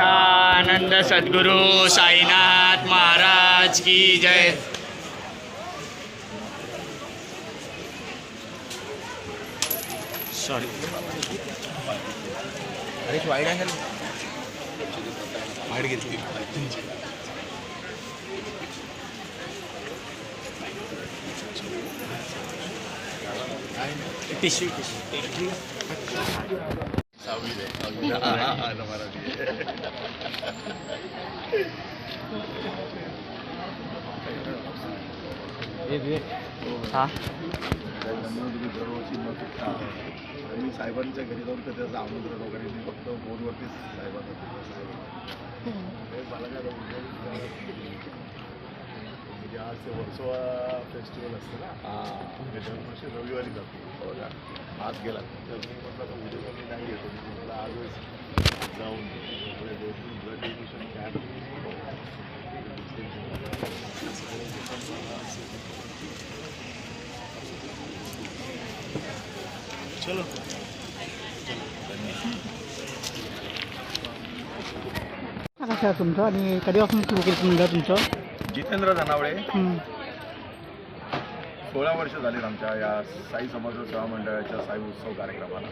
आनंद सद्गुरु साईनाथ महाराज की जय. सॉरी अरे वाईट आहे वाईट घेतली टिश्यू टिश्यू हा मी साहेबांच्या घरी जाऊन तर त्याचं आमंत्रण वगैरे मी फक्त फोनवरतीच साहेबांना हे मला काय आज ते वर्सोवा फेस्टिवल असतं ना. दरवर्षी रविवारी जातो. आज गेला. तर मी म्हटलं उद्या पण मी नाही येतो म्हटलं आजच जाऊन दोन तीन ब्लड डोनेशन चलो. आहे तुमचं आणि कधीपासून सुरू केलं मंडळ तुमचं? जितेंद्र जनावळे हं. सोळा वर्ष झालीत आमच्या या साई समाज सेवा मंडळाच्या साई उत्सव कार्यक्रमाला.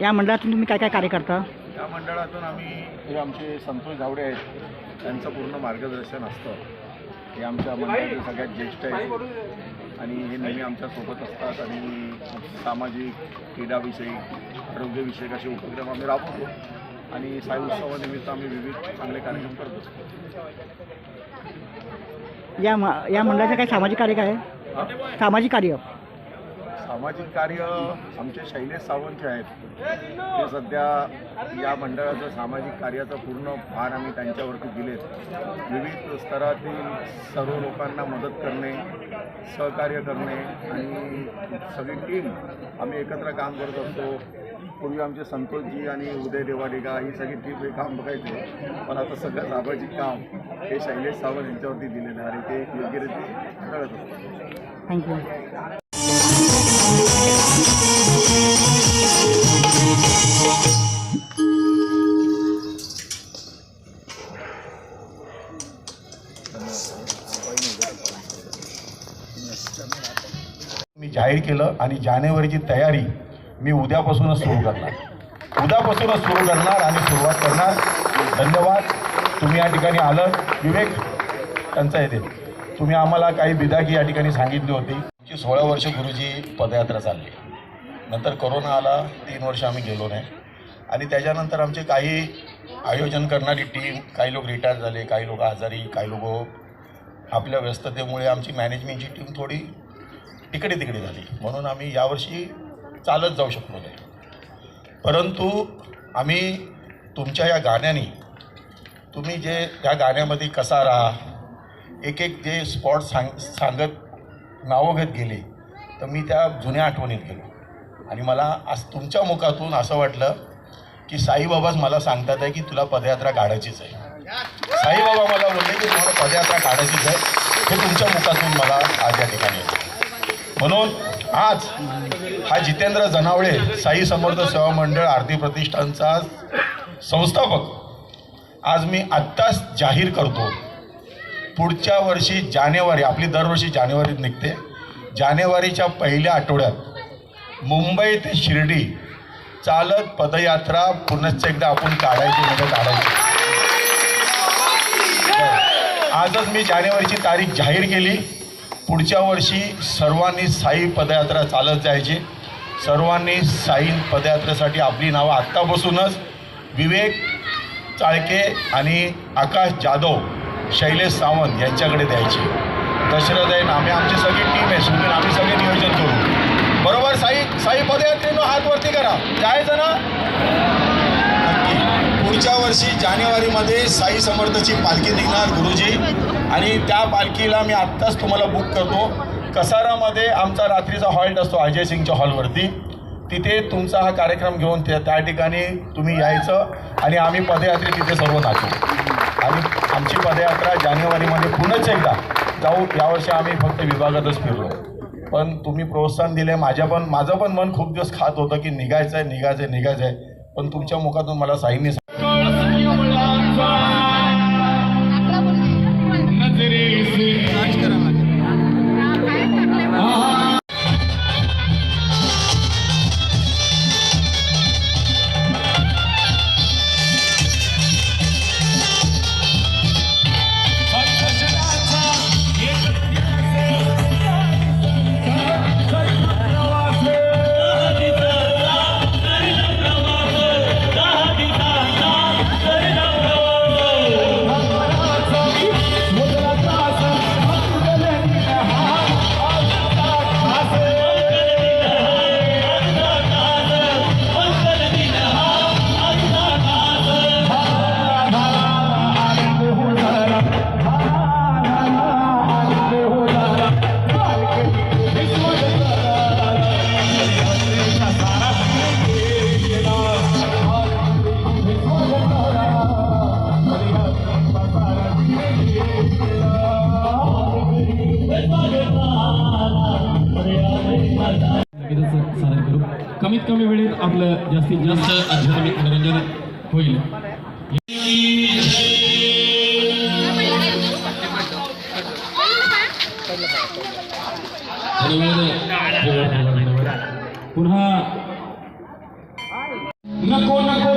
या मंडळातून तुम्ही काय काय कार्य करता? या मंडळातून आम्ही हे आमचे संतोष झावडे आहेत. त्यांचं पूर्ण मार्गदर्शन असतं. हे आमच्या मंडळाचे सगळ्यात ज्येष्ठ आहेत. आणि हे नेहमी आमच्यासोबत असतात आणि सामाजिक क्रीडाविषयी आरोग्यविषयक असे उपक्रम आम्ही राबवतो. आणि साई उत्सवानिमित्त आम्ही विविध चांगले कार्यक्रम करतो. या म या मंडळाचं काय सामाजिक कार्य काय आहे? सामाजिक कार्य. सामाजिक कार्य आमचे शैलेश सावंत जे आहेत ते सध्या या मंडळाचं सामाजिक कार्याचं पूर्ण भार आम्ही त्यांच्यावरती दिलेत. विविध स्तरातील सर्व लोकांना मदत करणे सहकार्य करणे आणि सगळी टीम आम्ही एकत्र काम करत असतो. पूर्वी आमचे संतोषजी आणि उदय देवाडिका ही सगळी टीम हे काम बघायचे. पण आता सगळं सामाजिक काम हे शैलेश सावंत यांच्यावरती दिलेलं आहे आणि ते योग्यरीत्या कळत असतं. थँक्यू मी जाहीर केलं आणि जानेवारीची तयारी मी उद्यापासूनच सुरू करणार. उद्यापासूनच सुरू करणार आणि सुरुवात करणार. धन्यवाद. तुम्ही या ठिकाणी आलं. विवेक त्यांचा येते. तुम्ही आम्हाला काही बिदागी या ठिकाणी सांगितली होती. आमची सोळा वर्ष गुरुजी पदयात्रा चालली. नंतर कोरोना आला. तीन वर्ष आम्ही गेलो नाही. आणि त्याच्यानंतर आमचे काही आयोजन करणारी टीम काही लोक रिटायर झाले काही लोक आजारी काही लोक आपल्या व्यस्ततेमुळे आमची मॅनेजमेंटची टीम थोडी तिकडे तिकडे झाली. म्हणून आम्ही यावर्षी चालत जाऊ शकलो नाही. परंतु आम्ही तुमच्या या गाण्याने तुम्ही जे त्या गाण्यामध्ये कसा राहा एक एक जे स्पॉट सांग सांगत नावं घेत गेले तर मी त्या जुन्या आठवणीत गेलो. आणि मला आज तुमच्या मुखातून असं वाटलं की साईबाबाच मला सांगतात आहे की तुला पदयात्रा काढायचीच आहे. साईबाबा मला बोलले की तुम्हाला पदयात्रा काढायचीच आहे. हे तुमच्या मुखातून मला आज या ठिकाणी म्हणून आज हा जितेंद्र जनावळे साई समर्थ सेवा मंडळ आरती प्रतिष्ठानचा संस्थापक आज मी आत्ताच जाहीर करतो. पुढच्या वर्षी जानेवारी आपली दरवर्षी जानेवारीत निघते. जानेवारीच्या पहिल्या आठवड्यात मुंबई ते शिर्डी चालत पदयात्रा पुनश्च एकदा आपण काढायची म्हणजे काढायची. आजच मी जानेवारीची तारीख जाहीर केली. पुढच्या वर्षी सर्वांनी साई पदयात्रा चालत जायची. सर्वांनी साई पदयात्रेसाठी आपली नावं आत्तापासूनच विवेक चाळके आणि आकाश जाधव शैलेश सावंत यांच्याकडे द्यायची. दशरथ आहे आम्ही आमची सगळी टीम आहे. सुनील आम्ही सगळे नियोजन करू. बरोबर साई साई पदयात्रेनं हात वरती करा. जायचं ना पुढच्या वर्षी जानेवारीमध्ये साई समर्थची पालखी निघणार गुरुजी. आणि त्या पालखीला मी आत्ताच तुम्हाला बुक करतो. कसारामध्ये आमचा रात्रीचा हॉल्ट असतो अजय सिंगच्या हॉलवरती तिथे तुमचा हा कार्यक्रम घेऊन त्या त्या ठिकाणी तुम्ही यायचं आणि आम्ही पदयात्रे तिथे सर्व नाचू. आणि आमची पदयात्रा जानेवारीमध्ये पुन्हाच एकदा जाऊ. यावर्षी आम्ही फक्त विभागातच फिरलो. पण तुम्ही प्रोत्साहन दिले माझ्या पण माझं पण मन खूप दिवस खात होतं की निघायचं आहे निघायचं आहे निघायचं आहे पण तुमच्या मुखातून मला साईंनी सांगितलं कमी वेळेत आपलं जास्तीत जास्त आध्यात्मिक मनोरंजन होईल. पुन्हा. नको नको